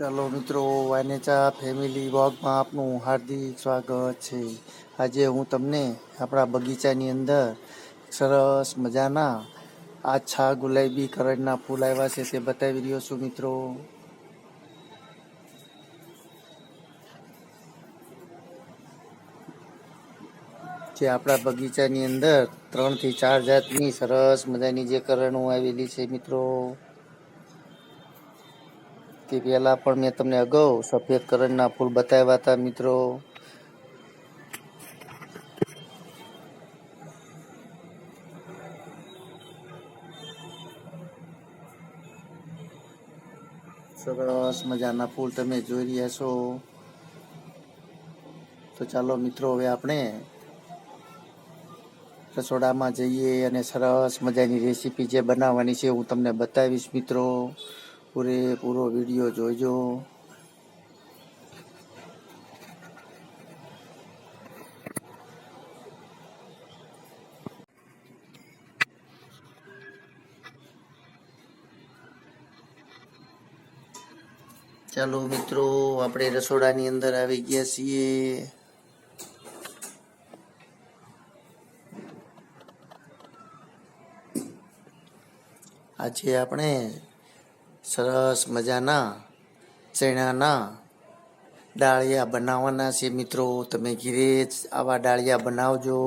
ચાલો મિત્રો, વાનેચા ફેમિલી વોગમાં આપનું હાર્દિક સ્વાગત છે. આજે હું તમને આપણા બગીચાની અંદર સરસ મજાના આછા ગુલાબી કરડના ફૂલ આવ્યા છે તે બતાવી રહ્યો છું મિત્રો. જે આપણા બગીચાની અંદર ત્રણથી ચાર જાતની સરસ મજાની જે કરણો આવેલી છે મિત્રો. તે પહેલાં પણ મેં તમને અગાઉ સફેદ કરણના ફૂલ બતાવ્યા હતા, મિત્રો. સરસ મજાના ફૂલ તમે જોઈ રહ્યા છો. તો ચાલો, મિત્રો, હવે આપણે રસોડામાં જઈએ અને સરસ મજાની રેસીપી જે બનાવવાની છે હું તમને બતાવીશ, મિત્રો. પૂરેપૂરો વીડિયો જોઈજો. ચાલો મિત્રો આપણે રસોડાની અંદર આવી ગયા છીએ. આજે આપણે સરસ મજાના ચણાના ડાળિયા બનાવવાના છે મિત્રો. તમે ઘીરે જ આવા ડાળિયા બનાવજો.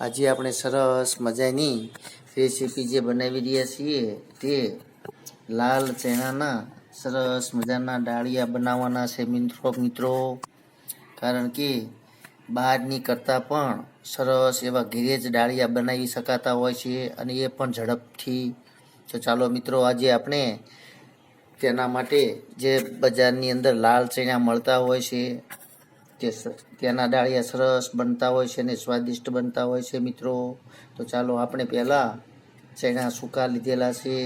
આજે આપણે સરસ મજાની રેસીપી જે બનાવી રહ્યા છીએ તે લાલ ચણાના સરસ મજાના ડાળિયા બનાવવાના છે મિત્રો મિત્રો. કારણ કે બહારની કરતાં પણ સરસ એવા ઘીરે ડાળિયા બનાવી શકાતા હોય છે અને એ પણ ઝડપથી. તો ચાલો મિત્રો, આજે આપણે તેના માટે જે બજારની અંદર લાલ ચણા મળતા હોય છે, તે તેના ડાળિયા સરસ બનતા હોય છે અને સ્વાદિષ્ટ બનતા હોય છે મિત્રો. તો ચાલો આપણે પહેલાં ચણા સૂકા લીધેલા છે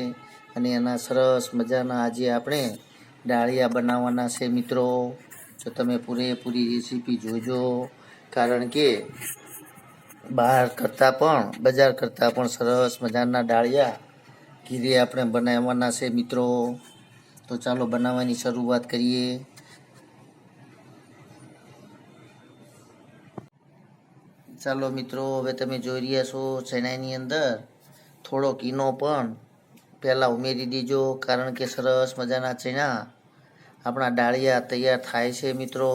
અને એના સરસ મજાના આજે આપણે ડાળિયા બનાવવાના છે મિત્રો. જો તમે પૂરેપૂરી રેસીપી જોજો. કારણ કે બહાર કરતાં પણ, બજાર કરતાં પણ સરસ મજાના ડાળિયા ઘીરે આપણે બનાવવાના છે મિત્રો. તો ચાલો બનાવવાની શરૂઆત કરીએ. ચાલો મિત્રો, હવે તમે જોઈ રહ્યા છો ચણાની અંદર. થોડોક ઈનો પણ પહેલાં ઉમેરી દીજો, કારણ કે સરસ મજાના ચણા આપણા ડાળિયા તૈયાર થાય છે મિત્રો.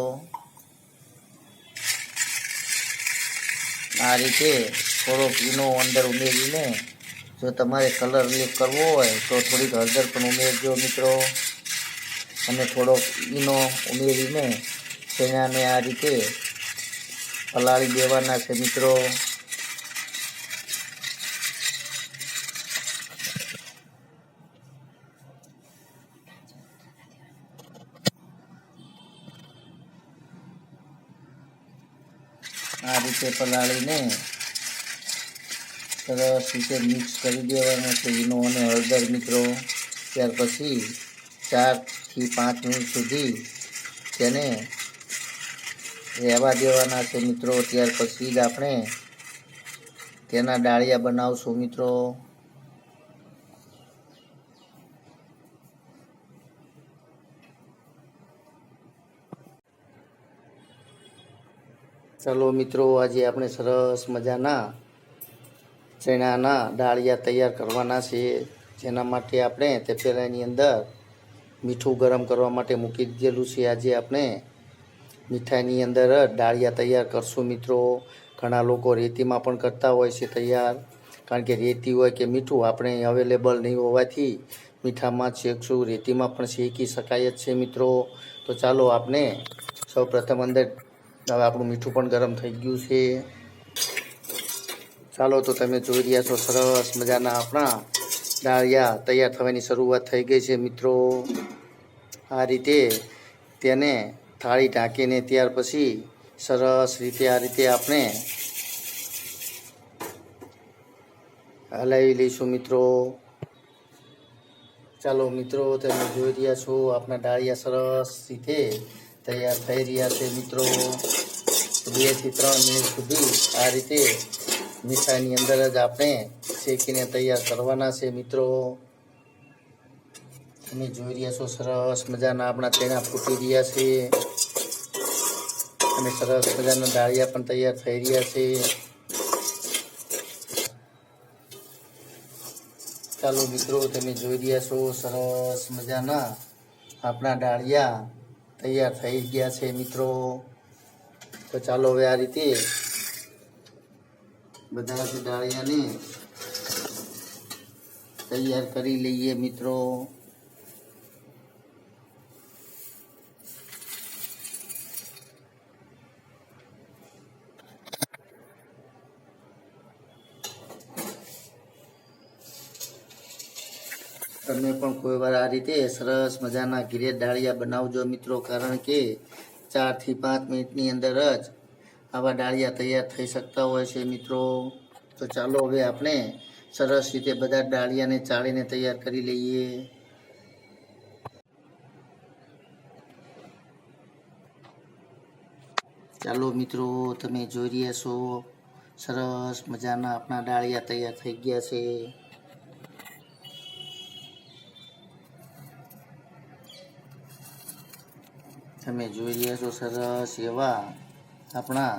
આ રીતે થોડોક ઈનો અંદર ઉમેરીને જો તમારે કલર લીક કરવો હોય તો થોડીક હળદર પણ ઉમેરજો મિત્રો. અને થોડોક ઈનો ઉમેરીને ચણાને આ રીતે પલાળી દેવાના છે મિત્રો. આ રીતે પલાળીને સરસ રીતે મિક્સ કરી દેવાનો છે ઈનો અને હળદર મિત્રો. ત્યાર પછી ચારથી પાંચ મિનિટ સુધી તેને રહેવા દેવાના છે મિત્રો. ત્યાર પછી જ આપણે તેના ડાળિયા બનાવશું મિત્રો. ચાલો મિત્રો, આજે આપણે સરસ મજાના ચણાના ડાળિયા તૈયાર કરવાના છે. જેના માટે આપણે તે પહેલાંની અંદર મીઠું ગરમ કરવા માટે મૂકી દીધેલું છે. આજે આપણે મીઠાઈની અંદર ડાળિયા તૈયાર કરશું મિત્રો. ઘણા લોકો રેતીમાં પણ કરતા હોય છે તૈયાર. કારણ કે રેતી હોય કે મીઠું આપણે અવેલેબલ નહીં હોવાથી મીઠામાં શેકશું રેતીમાં પણ શેકી શકાય જ છે મિત્રો. તો ચાલો આપણે સૌ પ્રથમ અંદર હવે આપણું મીઠું પણ ગરમ થઈ ગયું છે. ચાલો તો તમે જોઈ રહ્યા છો સરસ મજાના આપણા ડાળિયા તૈયાર થવાની શરૂઆત થઈ ગઈ છે મિત્રો. આ રીતે તેને થાળી ઢાંકીને ત્યાર પછી સરસ રીતે આ રીતે આપણે હલાવી લઈશું મિત્રો. ચાલો મિત્રો, તમે જોઈ રહ્યા છો આપણા ડાળિયા સરસ રીતે તૈયાર થઈ રહ્યા છે મિત્રો. બેથી ત્રણ મિનિટ સુધી આ રીતે મીઠાઈની અંદર જ આપણે શેકીને તૈયાર કરવાના છે મિત્રો. તમે જોઈ રહ્યા છો, સરસ મજાના આપણા તેના ફૂટી રહ્યા છે. અને સરસ મજાના ડાળિયા પણ તૈયાર થઈ રહ્યા છે. ચાલો મિત્રો, તમે જોઈ રહ્યા છો, સરસ મજાના આપણા ડાળિયા તૈયાર થઈ ગયા છે મિત્રો. તો ચાલો હવે આ રીતે બધા ડાળિયાને તૈયાર કરી લઈએ મિત્રો. તમે પણ કોઈ વાર આ રીતે સરસ મજાના ઘીરે ડાળિયા બનાવજો મિત્રો, કારણ કે ચારથી પાંચ મિનિટની અંદર જ આવા ડાળિયા તૈયાર થઈ શકતા હોય છે મિત્રો. તો ચાલો હવે આપણે સરસ રીતે બધા ડાળિયાને ચાળીને તૈયાર કરી લઈએ. ચાલો મિત્રો, તમે જોઈ રહ્યા છો, સરસ મજાના આપણા ડાળિયા તૈયાર થઈ ગયા છે. તમે જોઈ રહ્યા છો સરસ એવા આપણા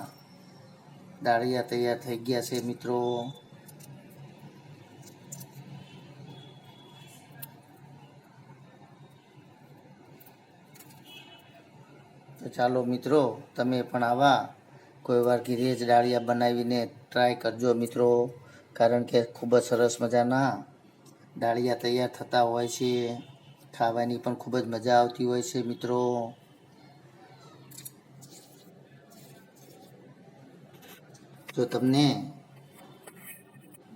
દાળિયા તૈયાર થઈ ગયા છે મિત્રો. ચાલો મિત્રો, તમે પણ આવા કોઈ વાર ઘીરે જ ડાળિયા બનાવીને ટ્રાય કરજો મિત્રો, કારણ કે ખૂબ જ સરસ મજાના ડાળિયા તૈયાર થતા હોય છે. ખાવાની પણ ખૂબ જ મજા આવતી હોય છે મિત્રો. જો તમને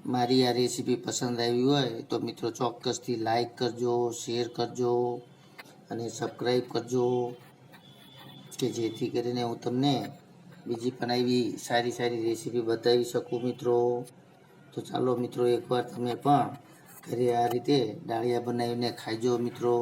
મારી આ રેસીપી પસંદ આવી હોય તો મિત્રો ચોક્કસથી લાઈક કરજો શેર કરજો અને સબસ્ક્રાઈબ કરજો કે જેથી કરીને હું તમને બીજી પણ આવી સારી સારી રેસીપી બતાવી શકું મિત્રો. તો ચાલો મિત્રો એકવાર તમે પણ ઘરે આ રીતે ડાળિયા બનાવીને ખાઈજો મિત્રો.